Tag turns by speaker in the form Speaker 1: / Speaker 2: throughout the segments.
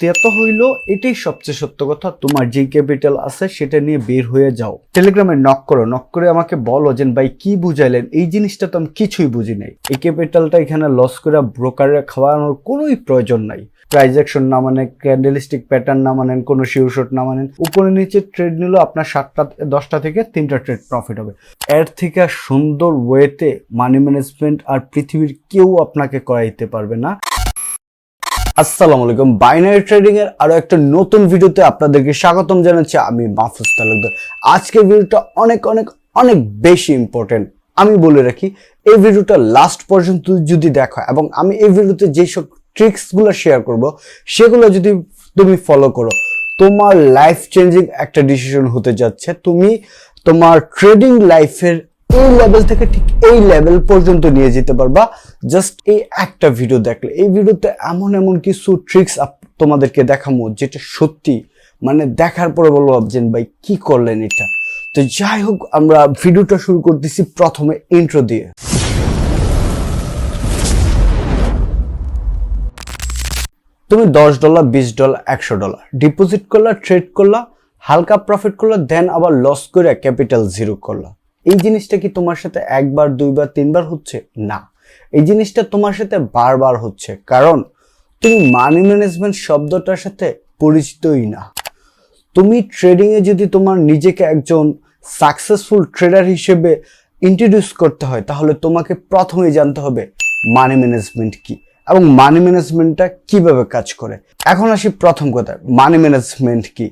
Speaker 1: সত্যতা তো হইল, এটাই সবচেয়ে সত্য কথা। তোমার যে ক্যাপিটাল আছে, সেটা নিয়ে বের হয়ে যাও। টেলিগ্রামে নক করো নক করে আমাকে বলো যে, ভাই, কি বুঝাইলেন? এই জিনিসটা তো আমি কিছুই বুঝি নাই। এই ক্যাপিটালটা এখানে লস করে ব্রোকারে খাওয়ানোর কোনোই প্রয়োজন নাই। ট্রানজাকশন না মানে ক্যান্ডেলিস্টিক প্যাটার্ন না মানেন, কোনো শিওশট না মানেন। উপরে নিচে ট্রেড নিল, আপনার সাতটা, দশটা থেকে তিনটা ট্রেড প্রফিট হবে। এর থেকে সুন্দর ওয়েতে মানি ম্যানেজমেন্ট আর পৃথিবীর কেউ আপনাকে করাইতে পারবে না। আসসালামু আলাইকুম। বাইনারি ট্রেডিং এর আরও একটা নতুন ভিডিওতে আপনাদেরকে স্বাগতম জানাচ্ছি। আমি মাহফুজ তালুকদার। আজকের ভিডিওটা অনেক অনেক অনেক বেশি ইম্পর্টেন্ট আমি বলে রাখি, এই ভিডিওটা লাস্ট পর্যন্ত যদি দেখো এবং আমি এই ভিডিওতে যেসব ট্রিক্সগুলো শেয়ার করব, সেগুলো যদি তুমি ফলো করো, তোমার লাইফ চেঞ্জিং একটা ডিসিশন হতে যাচ্ছে। তুমি তোমার ট্রেডিং লাইফের এই লেভেল থেকে ঠিক এই লেভেল পর্যন্ত নিয়ে যেতে পারবা। জাস্ট এই একটা ভিডিও দেখলে। এই ভিডিওতে এমন এমন কিছু ট্রিক্স তোমাদেরকে দেখাবো যেটা সত্যি মানে দেখার পরে বলব, ভাবছেন ভাই, কি করলেন এটা? তো যাই হোক, আমরা ভিডিওটা শুরু করতেছি প্রথমে ইন্ট্রো দিয়ে। তুমি দশ ডলার বিশ ডলার একশো ডলার ডিপোজিট করলা ট্রেড করলা, হালকা প্রফিট করলা দেন আবার লস করে ক্যাপিটাল জিরো করলা। এই জিনিসটা কি তোমার সাথে একবার, দুইবার, তিনবার হচ্ছে? না। এই জিনিসটা তোমার সাথে বারবার হচ্ছে, কারণ তুমি মানি ম্যানেজমেন্ট শব্দটার সাথে পরিচিতই না। তুমি ট্রেডিংয়ে যদি তোমার নিজেকে একজন সাকসেসফুল ট্রেডার হিসেবে ইন্ট্রোডিউস করতে হয়, তাহলে তোমাকে প্রথমেই জানতে হবে মানি ম্যানেজমেন্ট কি এবং মানি ম্যানেজমেন্টটা কীভাবে কাজ করে। এখন আসি প্রথম কথা মানি ম্যানেজমেন্ট কি?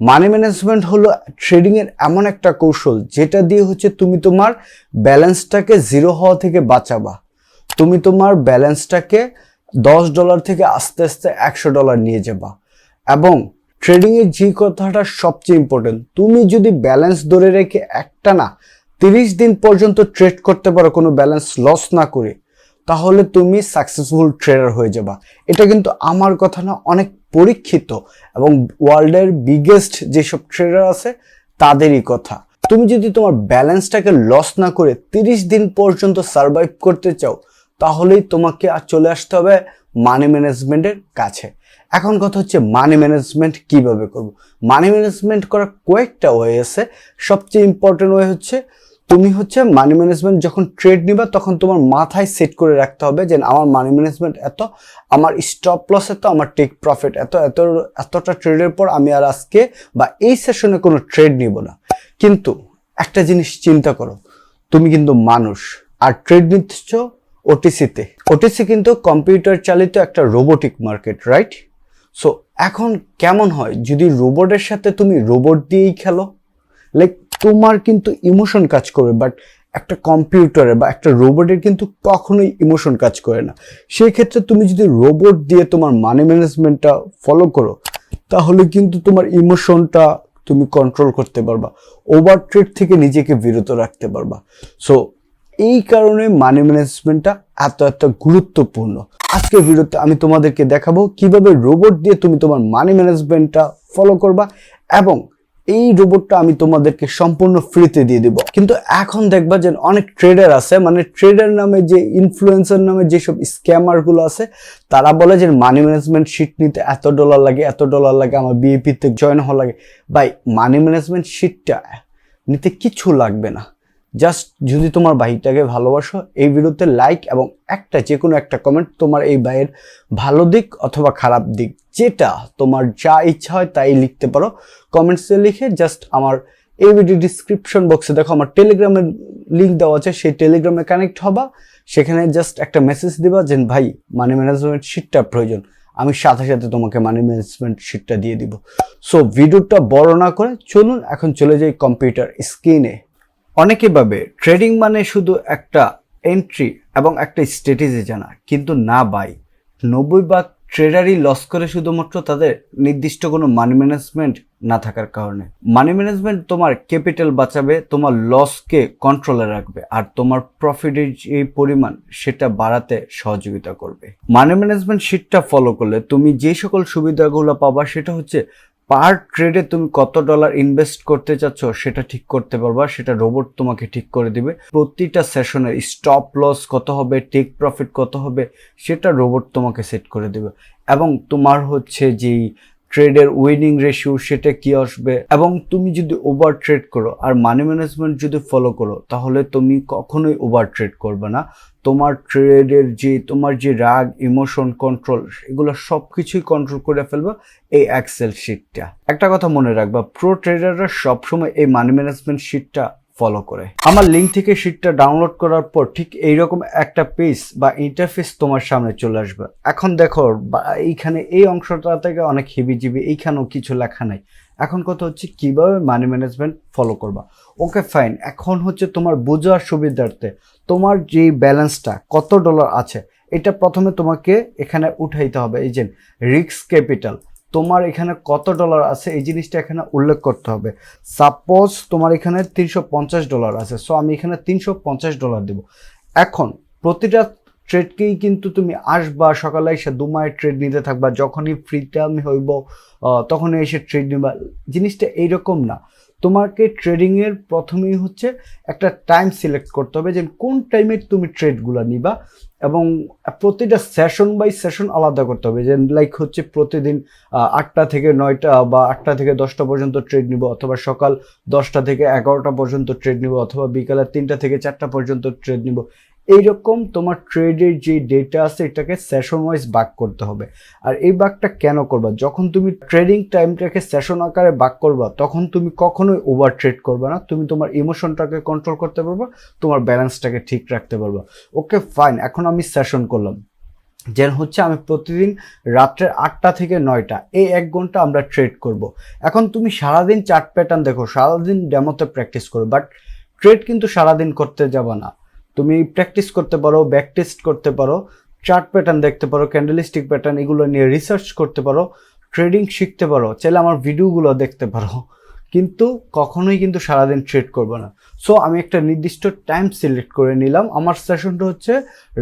Speaker 1: মানি ম্যানেজমেন্ট হলো ট্রেডিং এর এমন একটা কৌশল যেটা দিয়ে হচ্ছে তুমি তোমার ব্যালেন্সটাকে জিরো হওয়া থেকে বাঁচাবা। তুমি তোমার ব্যালেন্সটাকে দশ ডলার থেকে আস্তে আস্তে একশো ডলার নিয়ে যাবা। এবং ট্রেডিং এর যে কথাটা সবচেয়ে ইম্পর্টেন্ট তুমি যদি ব্যালেন্স ধরে রেখে একটা না, তিরিশ দিন পর্যন্ত ট্রেড করতে পারো, কোনো ব্যালেন্স লস না করে তাহলে তুমি সাকসেসফুল ট্রেডার হয়ে যাবা। এটা কিন্তু আমার কথা না, অনেক পরীক্ষিত এবং ওয়ার্ল্ডের বিগেস্ট যেসব ট্রেডার আছে, তাদেরই কথা। তুমি যদি তোমার ব্যালেন্সটাকে লস না করে তিরিশ দিন পর্যন্ত সার্ভাইভ করতে চাও, তাহলেই তোমাকে আর চলে আসতে হবে মানি ম্যানেজমেন্টের কাছে। এখন কথা হচ্ছে মানি ম্যানেজমেন্ট কীভাবে করব? মানি ম্যানেজমেন্ট করার কয়েকটা ওয়ে আছে। সবচেয়ে ইম্পর্টেন্ট ওয়ে হচ্ছে তুমি হচ্ছে মানি ম্যানেজমেন্ট যখন ট্রেড নিবা, তখন তোমার মাথায় সেট করে রাখতে হবে যে আমার মানি ম্যানেজমেন্ট এত, আমার স্টপ লস এত, আমার টেক প্রফিট এত এত, এতটা ট্রেডের পর আমি আর আজকে বা এই সেশনে কোনো ট্রেড নিব না। কিন্তু একটা জিনিস চিন্তা করো, তুমি কিন্তু মানুষ। আর ট্রেড নিচ্ছ ওটিসিতে ওটিসি কিন্তু কম্পিউটার চালিত একটা রোবোটিক মার্কেট রাইট সো এখন কেমন হয়? যদি রোবটের সাথে তুমি রোবট দিয়েই খেলো লাইক তোমার কিন্তু ইমোশন কাজ করবে বাট একটা কম্পিউটারে বা একটা রোবটের কিন্তু কখনোই ইমোশন কাজ করে না। সেই ক্ষেত্রে তুমি যদি রোবট দিয়ে তোমার মানি ম্যানেজমেন্টটা ফলো করো, তাহলে কিন্তু তোমার ইমোশনটা তুমি কন্ট্রোল করতে পারবা ওভার ট্রেড থেকে নিজেকে বিরত রাখতে পারবা। সো এই কারণে মানি ম্যানেজমেন্টটা এত এত গুরুত্বপূর্ণ। আজকের ভিডিওতে আমি তোমাদেরকে দেখাবো কীভাবে রোবট দিয়ে তুমি তোমার মানি ম্যানেজমেন্টটা ফলো করবা এবং এই রোবটটা আমি তোমাদেরকে সম্পূর্ণ ফ্রিতে দিয়ে দিব। কিন্তু এখন দেখবা যে অনেক ট্রেডার আছে মানে ট্রেডার নামে যে ইনফ্লুয়েন্সার নামে যেসব স্ক্যামারগুলো আছে, তারা বলে যে মানি ম্যানেজমেন্ট শিট নিতে এত ডলার লাগে, এত ডলার লাগে, আমার বিএপিতে জয়েন হওয়া লাগে। ভাই মানি ম্যানেজমেন্ট শিটটা নিতে কিছু লাগবে না। জাস্ট যদি তোমার বাইকটাকে ভালোবাসো, এই ভিডিওতে লাইক এবং একটা যে কোনো একটা কমেন্ট তোমার এই বাইয়ের ভালো দিক অথবা খারাপ দিক যেটা তোমার যা ইচ্ছা হয় তাই লিখতে পারো। কমেন্টসে লিখে জাস্ট আমার এই ভিডিও ডিসক্রিপশন বক্সে দেখো, আমার টেলিগ্রামের লিঙ্ক দেওয়া আছে, সেই টেলিগ্রামে কানেক্ট হবা। সেখানে জাস্ট একটা মেসেজ দিবা যে, ভাই মানি ম্যানেজমেন্ট শিটটা প্রয়োজন। আমি সাথে সাথে তোমাকে মানি ম্যানেজমেন্ট শিটটা দিয়ে দিব। সো ভিডিওটা বড় না করে চলুন, এখন চলে যাই কম্পিউটার স্ক্রিনে অনেকে ভাবে ট্রেডিং মানে শুধু একটা এন্ট্রি এবং একটা স্ট্র্যাটেজি জানা, কিন্তু না বাই নব্বই ভাগ ট্রেডারই লস করে শুধুমাত্র তাদের নির্দিষ্ট কোনো মানি ম্যানেজমেন্ট না থাকার কারণে। মানি ম্যানেজমেন্ট তোমার ক্যাপিটাল বাঁচাবে, তোমার লসকে কন্ট্রোলে রাখবে, আর তোমার প্রফিটের যে পরিমাণ, সেটা বাড়াতে সহযোগিতা করবে। মানি ম্যানেজমেন্ট শিটটা ফলো করলে তুমি যে সকল সুবিধাগুলো পাবা, সেটা হচ্ছে পার ট্রেডে তুমি কত ডলার ইনভেস্ট করতে চাচ্ছ সেটা ঠিক করতে পারবা, সেটা রোবট তোমাকে ঠিক করে দিবে। প্রতিটা সেশনের স্টপ লস কত হবে টেক প্রফিট কত হবে, সেটা রোবট তোমাকে সেট করে দেবে। এবং তোমার হচ্ছে যেই ট্রেডের উইনিং রেশিও সেটা কি আসবে? এবং তুমি যদি ওভার ট্রেড করো, আর মানি ম্যানেজমেন্ট যদি ফলো করো, তাহলে তুমি কখনোই ওভার ট্রেড করবে না। তোমার ট্রেডের যে, তোমার যে রাগ ইমোশন কন্ট্রোল এগুলো সব কিছুই কন্ট্রোল করে ফেলবে এই এক্সেল শিটটা একটা কথা মনে রাখবা প্রো ট্রেডাররা সবসময় এই মানি ম্যানেজমেন্ট শিটটা ফলো করে। আমার লিঙ্ক থেকে শিটটা ডাউনলোড করার পর ঠিক এইরকম একটা পেজ বা ইন্টারফেস তোমার সামনে চলে আসবে। এখন দেখো এইখানে এই অংশটা থেকে অনেক হিবিজিবি এইখানেও কিছু লেখা নাই। এখন কথা হচ্ছে কীভাবে মানি ম্যানেজমেন্ট ফলো করবা। ওকে ফাইন এখন হচ্ছে তোমার বোঝার সুবিধার্থে তোমার যে ব্যালেন্সটা কত ডলার আছে, এটা প্রথমে তোমাকে এখানে উঠাইতে হবে। এই যে রিক্স ক্যাপিটাল তোমার এখানে কত ডলার আছে, এই জিনিসটা এখানে উল্লেখ করতে হবে। সাপোজ তোমার এখানে তিনশো পঞ্চাশ ডলার আছে সো আমি এখানে তিনশো পঞ্চাশ ডলার দেবো। এখন প্রতিটা ট্রেডকেই কিন্তু তুমি আসবা, সকালে এসে দু মায়ের ট্রেড নিতে থাকবা, যখনই ফ্রি টাইম হইব তখনই এসে ট্রেড নিবা। জিনিসটা এইরকম না। তোমাকে ট্রেডিংয়ের প্রথমেই হচ্ছে একটা টাইম সিলেক্ট করতে হবে যে কোন টাইমে তুমি ট্রেডগুলো নিবা এবং প্রতিটা সেশন বাই সেশন আলাদা করতে হবে। যে লাইক হচ্ছে প্রতিদিন আটটা থেকে নয়টা বা আটটা থেকে দশটা পর্যন্ত ট্রেড নিব অথবা সকাল দশটা থেকে এগারোটা পর্যন্ত ট্রেড নিব অথবা বিকালে তিনটা থেকে চারটা পর্যন্ত ট্রেড নিব। এইরকম তোমার ট্রেডের যে ডেটা আছে, এটাকে সেশন ওয়াইজ বাক করতে হবে। আর এই বাকটা কেন করবা? যখন তুমি ট্রেডিং টাইমটাকে সেশন আকারে বাক করবা, তখন তুমি কখনোই ওভার ট্রেড করবে না। তুমি তোমার ইমোশনটাকে কন্ট্রোল করতে পারবা, তোমার ব্যালেন্সটাকে ঠিক রাখতে পারবা। ওকে ফাইন এখন আমি সেশন করলাম। যেন হচ্ছে আমি প্রতিদিন রাত্রের আটটা থেকে নয়টা, এই এক ঘণ্টা আমরা ট্রেড করব। এখন তুমি সারাদিন চার্ট প্যাটার্ন দেখো, সারাদিন ডেমোতে প্র্যাকটিস করো বাট ট্রেড কিন্তু সারাদিন করতে যাবা না। তুমি প্র্যাকটিস করতে পারো ব্যাক টেস্ট করতে পারো চার্ট প্যাটার্ন দেখতে পারো ক্যান্ডেলিস্টিক প্যাটার্ন এগুলো নিয়ে রিসার্চ করতে পারো ট্রেডিং শিখতে পারো, চাইলে আমার ভিডিওগুলো দেখতে পারো। কিন্তু কখনোই কিন্তু সারাদিন ট্রেড করব না। সো আমি একটা নির্দিষ্ট টাইম সিলেক্ট করে নিলাম। আমার সেশনটা হচ্ছে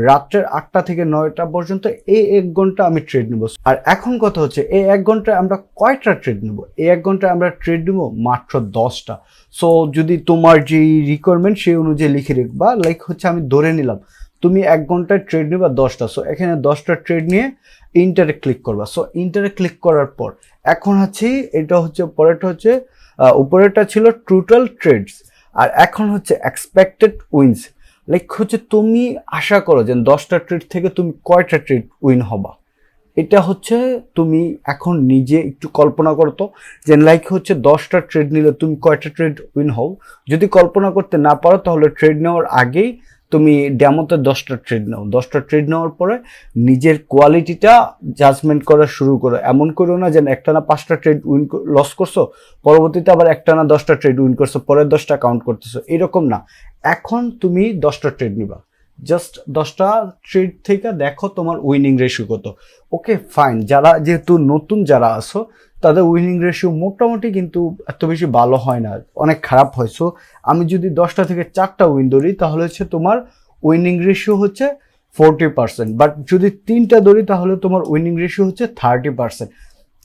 Speaker 1: রাত্রের আটটা থেকে নয়টা পর্যন্ত এই এক ঘণ্টা আমি ট্রেড নেব। আর এখন কথা হচ্ছে, এই এক ঘন্টায় আমরা কয়টা ট্রেড নেব? এই এক ঘন্টায় আমরা ট্রেড নেব মাত্র দশটা। সো যদি তোমার যে রিকোয়ারমেন্ট সেই অনুযায়ী লিখে রাখবা লাইক হচ্ছে আমি ধরে নিলাম, তুমি এক ঘন্টায় ট্রেড নিবা দশটা। সো এখানে দশটা ট্রেড নিয়ে ইন্টারে ক্লিক করবা। সো ইন্টারে ক্লিক করার পর, এখন হচ্ছে এটা হচ্ছে, পরেরটা হচ্ছে উপরেরটা ছিল টোটাল ট্রেডস আর এখন হচ্ছে এক্সপেক্টেড উইন্স লাইক হচ্ছে তুমি আশা করো যে দশটা ট্রেড থেকে তুমি কয়টা ট্রেড উইন হবা। এটা হচ্ছে তুমি এখন নিজে একটু কল্পনা করতো যে লাইক হচ্ছে দশটা ট্রেড নিলে তুমি কয়টা ট্রেড উইন হও। যদি কল্পনা করতে না পারো, তাহলে ট্রেড নেওয়ার আগেই তুমি ডেমোতে দশটা ট্রেড নাও। দশটা ট্রেড নেওয়ার পরে নিজের কোয়ালিটিটা জাজমেন্ট করা শুরু করো। এমন করো না যেন একটা না পাঁচটা ট্রেড উইন লস করছ, পরবর্তীতে আবার একটা না দশটা ট্রেড উইন করছ, পরের দশটা কাউন্ট করতেছো। এরকম না। এখন তুমি দশটা ট্রেড নিবা। জাস্ট দশটা ট্রেড থেকে দেখো তোমার উইনিং রেশিও কত। ওকে ফাইন যারা যেহেতু নতুন যারা আছো তাদের উইনিং রেশিও মোটামুটি কিন্তু এত বেশি ভালো হয় না, অনেক খারাপ হয়। সো আমি যদি দশটা থেকে চারটা উইন ধরি, তাহলে হচ্ছে তোমার উইনিং রেশিও হচ্ছে ফোরটি পার্সেন্ট বাট যদি তিনটা ধরি, তাহলে তোমার উইনিং রেশিও হচ্ছে থার্টি পার্সেন্ট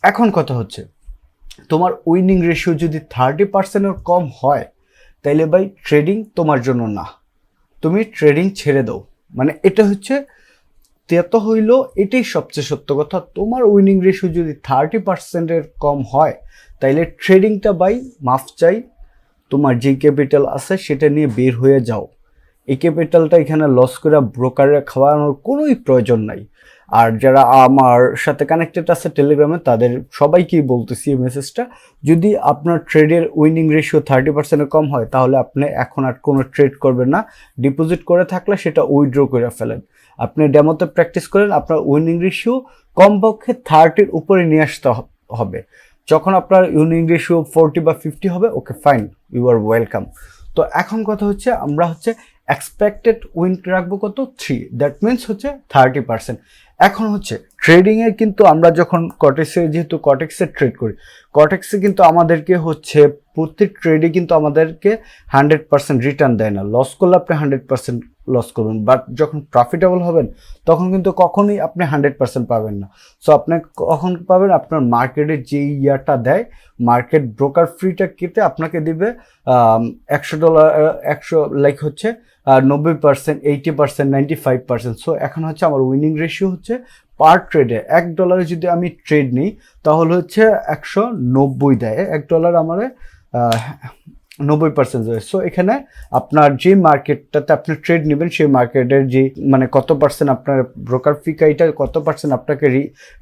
Speaker 1: এখন কথা হচ্ছে, তোমার উইনিং রেশিও যদি থার্টি পার্সেন্টের কম হয়, তাইলে ভাই ট্রেডিং তোমার জন্য না। তুমি ট্রেডিং ছেড়ে দাও। মানে এটা হচ্ছে তেত হইল, এটাই সবচেয়ে সত্য কথা। তোমার উইনিং রেশিও যদি থার্টি পার্সেন্টের কম হয়, তাইলে ট্রেডিংটা বাই, মাফ চাই, তোমার যে ক্যাপিটাল আছে সেটা নিয়ে বের হয়ে যাও। এই ক্যাপিটালটা এখানে লস করে ব্রোকারে খাওয়ানোর কোনোই প্রয়োজন নাই। আর যারা আমার সাথে কানেক্টেড আছে টেলিগ্রামে তাদের সবাইকেই বলতেছি এই মেসেজটা যদি আপনার ট্রেডের উইনিং রেশিও থার্টি পার্সেন্টের কম হয়, তাহলে আপনি এখন আর কোনো ট্রেড করবেন না। ডিপোজিট করে থাকলে সেটা উইথড্র করে ফেলেন। আপনি ডেমোতে প্র্যাকটিস করেন, আপনার উইনিং রেশিও কমপক্ষে থার্টির উপরে নিয়ে আসতে হবে। যখন আপনার উইনিং রেশিও ফোরটি বা ফিফটি হবে okay fine you are welcome তো এখন কথা হচ্ছে, আমরা হচ্ছে এক্সপেক্টেড উইন রাখব কত? থ্রি দ্যাট মিনস হচ্ছে থার্টি পার্সেন্ট এখন হচ্ছে ট্রেডিং এ কিন্তু আমরা যখন কটেক্সে যেহেতু কটেক্সে ট্রেড করি কটেক্সে কিন্তু আমাদেরকে হচ্ছে প্রতি ট্রেডে কিন্তু আমাদেরকে হান্ড্রেড পার্সেন্ট রিটার্ন দেয় না। লস করলে আপনি হান্ড্রেড পার্সেন্ট লস করবেন। বাট যখন প্রফিটেবল হবেন, তখন কিন্তু কখনোই আপনি হান্ড্রেড পার্সেন্ট পাবেন না। সো আপনি কখন পাবেন? আপনার মার্কেটের যে ইয়ারটা দেয় মার্কেট ব্রোকার ফ্রিটা কেটে আপনাকে দিবে একশো ডলার একশো লাইক হচ্ছে নব্বই percent eighty percent ninety five percent so এখন হচ্ছে আমার উইনিং রেশিও হচ্ছে পার ট্রেডে এক ডলারে যদি আমি ট্রেড নিই, তাহলে হচ্ছে একশো নব্বই দেয়। এক ডলার আমার নব্বই পার্সেন্ট সো এখানে আপনার যে মার্কেটটাতে আপনি ট্রেড নেবেন, সেই মার্কেটের যে মানে কত পার্সেন্ট আপনার ব্রোকার ফিকাইটা কত পার্সেন্ট আপনাকে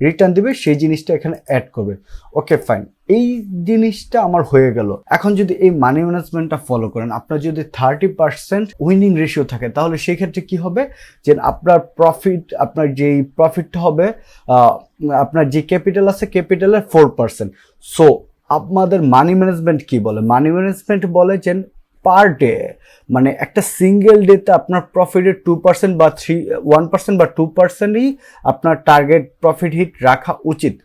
Speaker 1: রিটার্ন দিবে, সেই জিনিসটা এখানে অ্যাড করবে। ওকে ফাইন এই জিনিসটা আমার হয়ে গেল। এখন যদি এই মানি ম্যানেজমেন্টটা ফলো করেন, আপনার যদি থার্টি পার্সেন্ট উইনিং রেশিও থাকে, তাহলে সেই ক্ষেত্রে কি হবে? যে আপনার প্রফিট আপনার যেই প্রফিটটা হবে আপনার যে ক্যাপিটাল আছে ক্যাপিটালের ফোর পার্সেন্ট সো আপনাদের মানি ম্যানেজমেন্ট কি বলে? মানি ম্যানেজমেন্ট বলেছেন পার ডে মানে একটা সিঙ্গেল ডেতে আপনার প্রফিটের টু পার্সেন্ট বা থ্রি ওয়ান পার্সেন্ট বা টু পার্সেন্টই আপনার টার্গেট প্রফিট হিট রাখা উচিত।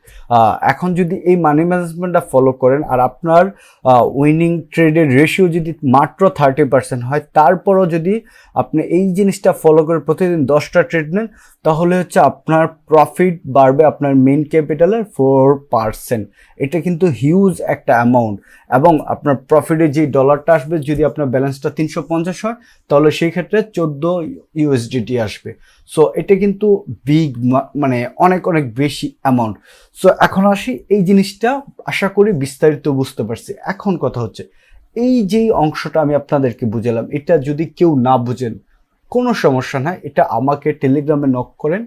Speaker 1: এখন যদি এই মানি ম্যানেজমেন্টটা ফলো করেন আর আপনার উইনিং ট্রেডের রেশিও যদি মাত্র থার্টি পার্সেন্ট হয়, তারপরও যদি আপনি এই জিনিসটা ফলো করে প্রতিদিন দশটা ট্রেড নেন, তাহলে হচ্ছে আপনার প্রফিট বাড়বে আপনার মেন ক্যাপিটালের ফোর পার্সেন্ট এটা কিন্তু হিউজ একটা অ্যামাউন্ট এবং আপনার প্রফিটে যে ডলারটা আসবে যদি আপনার ব্যালেন্সটা তিনশো পঞ্চাশ হয়, তাহলে সেই ক্ষেত্রে চোদ্দ ইউএসডিটি আসবে। সো এটা কিন্তু বিগ মানে অনেক অনেক বেশি অ্যামাউন্ট সো এখন আসি এই জিনিসটা, আশা করি বিস্তারিত বুঝতে পারছি। এখন কথা হচ্ছে, এই যেই অংশটা আমি আপনাদেরকে বুঝালাম, এটা যদি কেউ না বুঝেন, কোনো সমস্যা নাই। এটা আমাকে টেলিগ্রামে নক করেন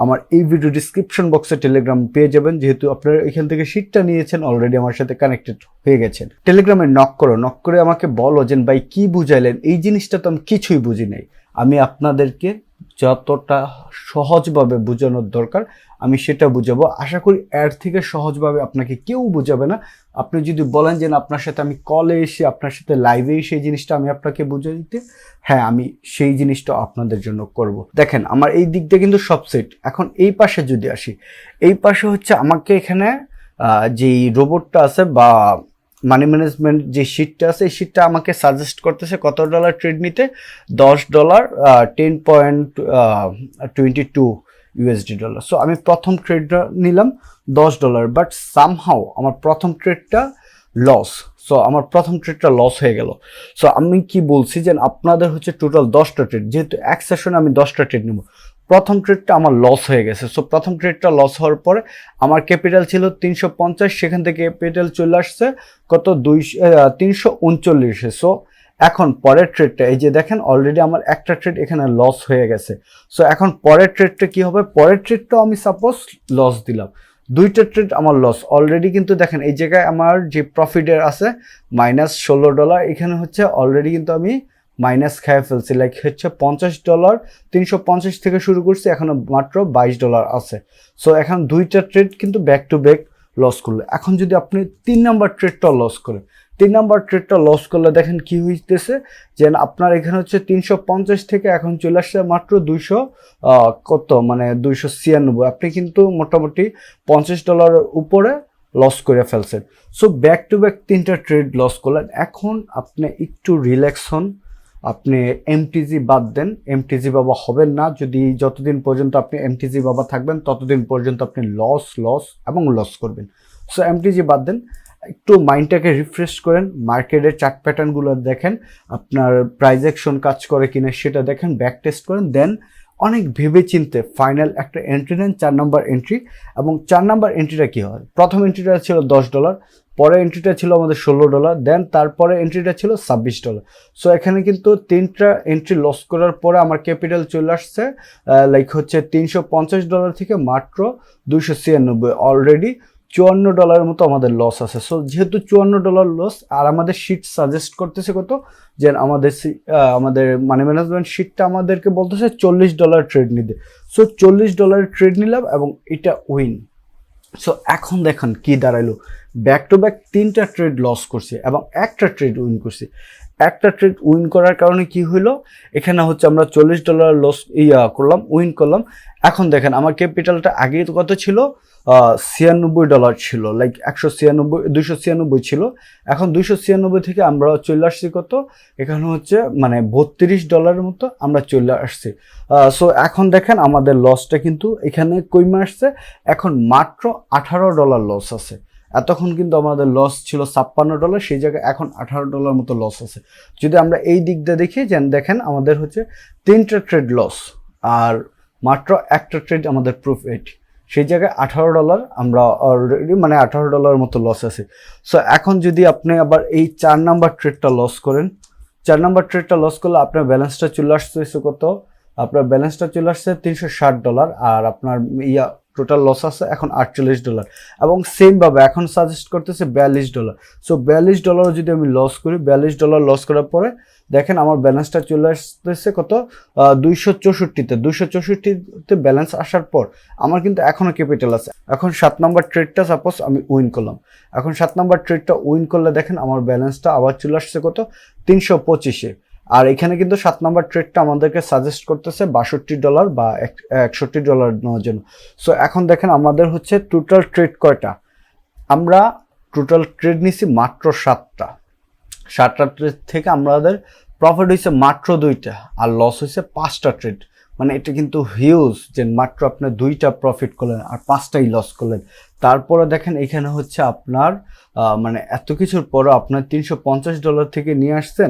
Speaker 1: আমার এই ভিডিও ডিসক্রিপশন বক্সে টেলিগ্রাম পেয়ে যাবেন। যেহেতু আপনারা এখান থেকে শিটটা নিয়েছেন অলরেডি আমার সাথে কানেক্টেড হয়ে গেছেন। টেলিগ্রামে নক করো নক করে আমাকে বলো যে, ভাই, কি বুঝাইলেন? এই জিনিসটা তো আমি কিছুই বুঝি নাই। আমি আপনাদেরকে যতটা সহজভাবে বোঝানোর দরকার, আমি সেটা বুঝাবো। আশা করি এর থেকে সহজভাবে আপনাকে কেউ বুঝাবে না। আপনি যদি বলেন যে আপনার সাথে আমি কলে এসে, আপনার সাথে লাইভে এসে এই জিনিসটা আমি আপনাকে বুঝে দিতে হ্যাঁ আমি সেই জিনিসটা আপনাদের জন্য করব। দেখেন, আমার এই দিকটা কিন্তু সব সেট এখন এই পাশে যদি আসি, এই পাশে হচ্ছে আমাকে এখানে যেই রোবটটা আছে বা মানি ম্যানেজমেন্ট যে শিটটা আছে, এই শিটটা আমাকে সাজেস্ট করতেছে কত ডলার ট্রেড নিতে? দশ dollar ten point twenty two USD dollar so আমি প্রথম ট্রেডটা নিলাম দশ ডলার বাট সামহাও আমার প্রথম ট্রেডটা লস সো আমার প্রথম ট্রেডটা লস হয়ে গেল। সো আমি কি বলছি যে আপনাদের হচ্ছে টোটাল দশটা ট্রেড যেহেতু এক সেশনে আমি দশটা ট্রেড নেব, প্রথম ট্রেডটা আমার লস হয়ে গেছে। সো প্রথম ট্রেডটা লস হওয়ার পরে আমার ক্যাপিটাল ছিল তিনশো পঞ্চাশ, সেখান থেকে ক্যাপিটাল চলে আসছে কত? দুইশো তিনশো উনচল্লিশে। সো এখন পরের ট্রেডটা এই যে দেখেন অলরেডি আমার একটা ট্রেড এখানে লস হয়ে গেছে। সো এখন পরের ট্রেডটা কি হবে? পরের ট্রেডটাও আমি সাপোজ লস দিলাম। দুইটা ট্রেড আমার লস অলরেডি কিন্তু দেখেন, এই জায়গায় আমার যে প্রফিটের আছে মাইনাস ষোলো ডলার এখানে হচ্ছে অলরেডি কিন্তু আমি মাইনাস খেয়ে ফেলছি। লাইক হচ্ছে পঞ্চাশ ডলার তিনশো পঞ্চাশ থেকে শুরু করছি, এখনও মাত্র বাইশ ডলার আছে। সো এখন দুইটা ট্রেড কিন্তু ব্যাক টু ব্যাক লস করল। এখন যদি আপনি তিন নাম্বার ট্রেডটা লস করেন তিন নাম্বার ট্রেডটা লস করলে দেখেন কি হইতেছে? যে আপনার এখানে হচ্ছে তিনশো পঞ্চাশ থেকে এখন চলে আসছে মাত্র দুইশো কত? মানে দুইশো ছিয়ানব্বই। আপনি কিন্তু মোটামুটি পঞ্চাশ ডলারের উপরে লস করে ফেলছেন। সো ব্যাক টু ব্যাক তিনটা ট্রেড লস করলেন। এখন আপনি একটু রিল্যাক্স হন। আপনি এমটিজি বাদ দেন। এমটিজি বাবা হবেন না। যদি যতদিন পর্যন্ত আপনি এমটিজি বাবা থাকবেন, ততদিন পর্যন্ত আপনি লস লস এবং লস করবেন। সো এমটিজি বাদ দেন। একটু মাইন্ডটাকে রিফ্রেশ করেন মার্কেটের চার্ট প্যাটার্নগুলো দেখেন, আপনার প্রাইজ অ্যাকশন কাজ করে কিনা সেটা দেখেন ব্যাক টেস্ট করেন দেন অনেক ভেবে চিনতে ফাইনাল একটা এন্ট্রি নেন, চার নম্বর এন্ট্রি এবং চার নম্বর এন্ট্রিটা কী হয়? প্রথম এন্ট্রিটা ছিল দশ ডলার পরে এন্ট্রিটা ছিল আমাদের ষোলো ডলার দেন তারপরে এন্ট্রিটা ছিল ছাব্বিশ ডলার সো এখানে কিন্তু তিনটা এন্ট্রি লস করার পরে আমার ক্যাপিটাল চলে আসছে লাইক হচ্ছে তিনশো পঞ্চাশ ডলার থেকে মাত্র দুইশো ছিয়ানব্বই অলরেডি চুয়ান্ন ডলারের মতো আমাদের লস আছে। সো যেহেতু চুয়ান্ন ডলার লস আর আমাদের শিট সাজেস্ট করতেছে কত? যে আমাদের আমাদের মানি ম্যানেজমেন্ট শিটটা আমাদেরকে বলতেছে চল্লিশ ডলার ট্রেড নিতে। সো চল্লিশ ডলারের ট্রেড নিলাম এবং এটা উইন সো এখন দেখেন কি দাঁড়াইলো। ব্যাক টু ব্যাক তিনটা ট্রেড লস করছি এবং একটা ট্রেড উইন করছি। একটা ট্রেড উইন করার কারণে কি হইল? এখানে হচ্ছে আমরা চল্লিশ ডলার লস ইয়া করলাম উইন করলাম। এখন দেখেন, আমার ক্যাপিটালটা আগে কত ছিল? ছিয়ানব্বই ডলার ছিল লাইক একশো ছিয়ানব্বই দুশো ছিয়ানব্বই ছিল। এখন দুশো ছিয়ানব্বই থেকে আমরা চলে আসছি কত? এখানে হচ্ছে মানে বত্রিশ ডলারের মতো আমরা চলে আসছি। সো এখন দেখেন আমাদের লসটা কিন্তু এখানে কমে আসছে। এখন মাত্র আঠারো ডলার লস আছে। এতক্ষণ কিন্তু আমাদের লস ছিল ছাপ্পান্ন ডলার, সেই জায়গায় এখন আঠারো ডলার মতো লস আছে। যদি আমরা এই দিকটা দেখি, যেন দেখেন আমাদের হচ্ছে তিনটা ট্রেড লস আর মাত্র একটা ট্রেড আমাদের প্রফিট সেই জায়গায় আঠারো ডলার আমরা অলরেডি মানে আঠারো ডলার মতো লস আছে। সো এখন যদি আপনি আবার এই চার নাম্বার ট্রেডটা লস করেন, চার নাম্বার ট্রেডটা লস করলে আপনার ব্যালেন্সটা চলে আসছে কত? আপনার ব্যালেন্সটা চলে আসছে তিনশো ষাট ডলার আর আপনার ইয়া টোটাল লস আছে এখন আটচল্লিশ ডলার এবং সেমভাবে এখন সাজেস্ট করতেছে বিয়াল্লিশ ডলার সো বিয়াল্লিশ ডলারও যদি আমি লস করি, বিয়াল্লিশ ডলার লস করার পরে দেখেন আমার ব্যালেন্সটা চলে আসতেছে কত? দুইশো চৌষট্টিতে। দুইশো চৌষট্টিতে ব্যালেন্স আসার পর আমার কিন্তু এখনও ক্যাপিটাল আছে। এখন সাত নম্বর ট্রেডটা সাপোজ আমি উইন করলাম। এখন সাত নম্বর ট্রেডটা উইন করলে দেখেন আমার ব্যালেন্সটা আবার চলে আসছে কত? তিনশো পঁচিশে। আর এখানে কিন্তু সাত নম্বর ট্রেডটা আমাদেরকে সাজেস্ট করতেছে বাষট্টি ডলার বা একষট্টি ডলার নেওয়ার জন্য। সো এখন দেখেন আমাদের হচ্ছে টোটাল ট্রেড কয়টা? আমরা টোটাল ট্রেড নিছি মাত্র সাতটা। সাতটা ট্রেড থেকে আমাদের প্রফিট হয়েছে মাত্র দুইটা আর লস হয়েছে পাঁচটা ট্রেড মানে এটা কিন্তু হিউজ যে মাত্র আপনার দুইটা প্রফিট করলেন আর পাঁচটাই লস করলেন। তারপরে দেখেন এখানে হচ্ছে আপনার মানে এত কিছুর পরও আপনার তিনশো পঞ্চাশ ডলার থেকে নিয়ে আসছেন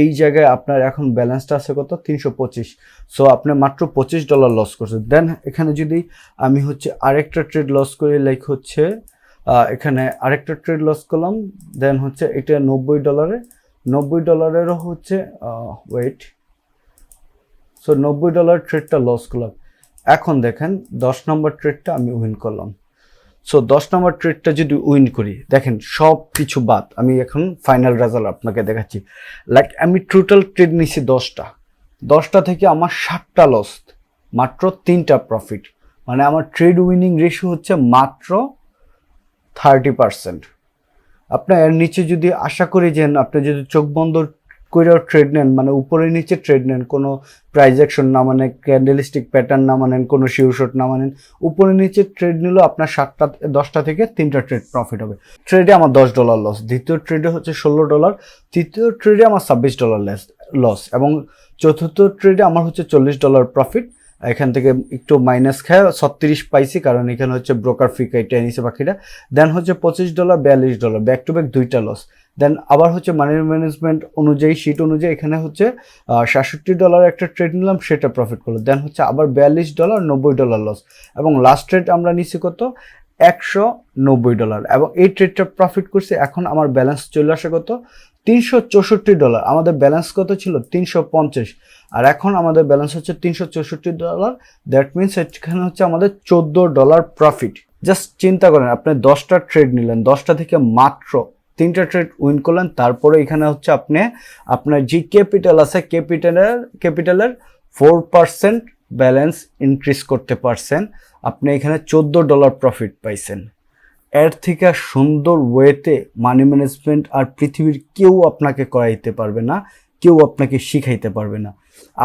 Speaker 1: এই জায়গায় আপনার এখন ব্যালেন্সটা আছে কত? তিনশো পঁচিশ। সো আপনি মাত্র পঁচিশ ডলার লস করছেন। দেন এখানে যদি আমি হচ্ছে আরেকটা ট্রেড লস করি লাইক হচ্ছে এখানে আরেকটা ট্রেড লস করলাম দেন হচ্ছে এটা নব্বই ডলারে নব্বই ডলারেরও হচ্ছে ওয়েট সো নব্বই ডলার ট্রেডটা লস করলাম। এখন দেখেন, দশ নম্বর ট্রেডটা আমি উইন করলাম। সো দশ নম্বর ট্রেডটা যদি উইন করি, দেখেন, সব কিছু বাদ, আমি এখন ফাইনাল রেজাল্ট আপনাকে দেখাচ্ছি। লাইক আমি টোটাল ট্রেড নিছি দশটা। দশটা থেকে আমার ষাটটা লস মাত্র তিনটা প্রফিট মানে আমার ট্রেড উইনিং রেশিও হচ্ছে মাত্র থার্টি পারসেন্ট। আপনার নিচে যদি আশা করি যে আপনি যদি চোখ বন্ধ কইরাও ট্রেড নেন মানে উপরে নিচে ট্রেড নেন, কোনো প্রাইজ অ্যাকশন না মানে ক্যান্ডেলিস্টিক প্যাটার্ন না মানেন, কোনো শিওশট না মানেন উপরে নিচে ট্রেড নিলেও আপনার সাতটা, দশটা থেকে তিনটা ট্রেড প্রফিট হবে। ট্রেডে আমার দশ ডলার লস দ্বিতীয় ট্রেডে হচ্ছে ষোলো ডলার তৃতীয় ট্রেডে আমার ছাব্বিশ ডলার লস এবং চতুর্থ ট্রেডে আমার হচ্ছে চল্লিশ ডলার প্রফিট এখান থেকে একটু মাইনাস খায়, ছত্রিশ পাইছি, কারণ এখানে হচ্ছে ব্রোকার ফি কাইটা নিছে বাকিটা। দেন হচ্ছে পঁচিশ ডলার বিয়াল্লিশ ডলার ব্যাক টু ব্যাক দুইটা লস দেন আবার হচ্ছে মানি ম্যানেজমেন্ট অনুযায়ী শিট অনুযায়ী এখানে হচ্ছে সাতষট্টি ডলার একটা ট্রেড নিলাম, সেটা প্রফিট করল। দেন হচ্ছে আবার বিয়াল্লিশ ডলার নব্বই ডলার লস এবং লাস্ট ট্রেড আমরা নিচ্ছি কত? একশো নব্বই ডলার এবং এই ট্রেডটা প্রফিট করছে, এখন আমার ব্যালেন্স চলে আসে কত? তিনশো চৌষট্টি ডলার। আমাদের ব্যালেন্স কত ছিল? তিনশো পঞ্চাশ। আর এখন আমাদের ব্যালেন্স হচ্ছে তিনশো চৌষট্টি ডলার। দ্যাট মিনস এখানে হচ্ছে আমাদের চোদ্দ ডলার প্রফিট জাস্ট চিন্তা করেন, আপনি দশটা ট্রেড নিলেন, দশটা থেকে মাত্র তিনটা ট্রেড উইন করলেন, তারপরে এখানে হচ্ছে আপনি, আপনার যে ক্যাপিটাল আছে ক্যাপিটালের ক্যাপিটালের ফোর পার্সেন্ট ব্যালেন্স ইনক্রিজ করতে পারছেন। আপনি এখানে চোদ্দ ডলার প্রফিট পাইছেন। এর থেকে সুন্দর ওয়েতে মানি ম্যানেজমেন্ট আর পৃথিবীর কেউ আপনাকে করাইতে পারবে না, কেউ আপনাকে শিখাইতে পারবে না।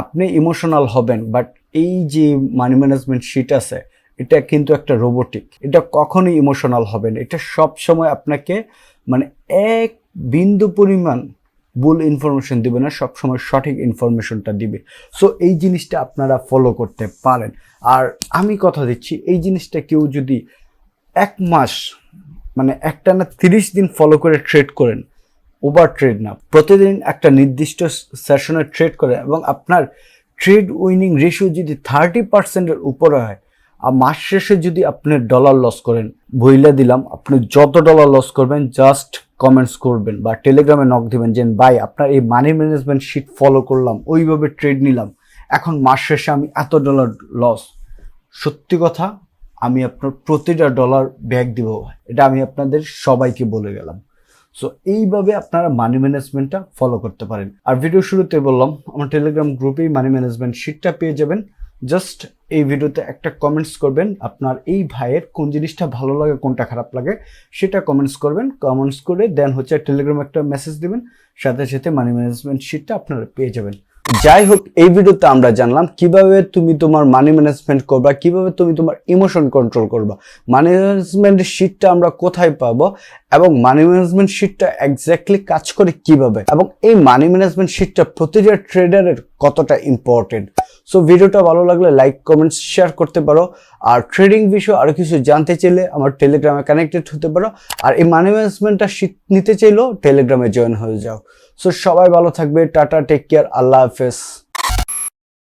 Speaker 1: আপনি ইমোশনাল হবেন বাট এই যে মানি ম্যানেজমেন্ট শিট আছে, এটা কিন্তু একটা রোবোটিক এটা কখনোই ইমোশনাল হবে না। এটা সব সময় আপনাকে মানে এক বিন্দু পরিমাণ ভুল ইনফরমেশন দিবে না, সবসময় সঠিক ইনফরমেশনটা দিবে। সো এই জিনিসটা আপনারা ফলো করতে পারেন। আর আমি কথা দিচ্ছি, এই জিনিসটা কেউ যদি এক মাস মানে একটা না তিরিশ দিন ফলো করে ট্রেড করেন ওভার ট্রেড না। প্রতিদিন একটা নির্দিষ্ট সেশনে ট্রেড করেন এবং আপনার ট্রেড উইনিং রেশিও যদি থার্টি পার্সেন্টের উপরে হয়, আর মাস শেষে যদি আপনি ডলার লস করেন, বইলে দিলাম, আপনি যত ডলার লস করবেন জাস্ট কমেন্টস করবেন বা টেলিগ্রামে নক দিবেন যে, ভাই, আপনার এই মানি ম্যানেজমেন্ট শিট ফলো করলাম, ওইভাবে ট্রেড নিলাম। এখন মাস শেষে আমি এত ডলার লস সত্যি কথা আমি আপনার প্রতিটা ডলার ব্যাক দিব। এটা আমি আপনাদের সবাইকে বলে গেলাম। সো এইভাবে আপনারা মানি ম্যানেজমেন্টটা ফলো করতে পারেন। আর ভিডিও শুরুতে বললাম, আমার টেলিগ্রাম গ্রুপেই মানি ম্যানেজমেন্ট শিটটা পেয়ে যাবেন। জাস্ট এই ভিডিওতে একটা কমেন্টস করবেন, আপনার এই ভাইয়ের কোন জিনিসটা ভালো লাগে, কোনটা খারাপ লাগে, সেটা কমেন্টস করবেন। কমেন্টস করে দেন হচ্ছে টেলিগ্রাম একটা মেসেজ দিবেন। সাথে সাথে মানি ম্যানেজমেন্ট শিটটা আপনারা পেয়ে যাবেন। যাই হোক এই ভিডিওতে আমরা জানলাম কীভাবে তুমি তোমার মানি ম্যানেজমেন্ট করবা, কীভাবে তুমি তোমার ইমোশন কন্ট্রোল করবা। মানি ম্যানেজমেন্ট শিটটা আমরা কোথায় পাবো এবং মানি ম্যানেজমেন্ট শিটটা এক্স্যাক্টলি কাজ করে কীভাবে? এবং এই মানি ম্যানেজমেন্ট শিটটা প্রতিটা ট্রেডারের কতটা ইম্পর্টেন্ট সো ভিডিওটা ভালো লাগলে লাইক কমেন্টস শেয়ার করতে পারো। আর ট্রেডিং বিষয়ে আরও কিছু জানতে চাইলে আমার টেলিগ্রামে কানেক্টেড হতে পারো। আর এই মানি ম্যানেজমেন্টটা নিতে চাইলেও টেলিগ্রামে জয়েন হয়ে যাও। সো সবাই ভালো থাকবে। টাটা টেক কেয়ার আল্লাহ হাফেজ।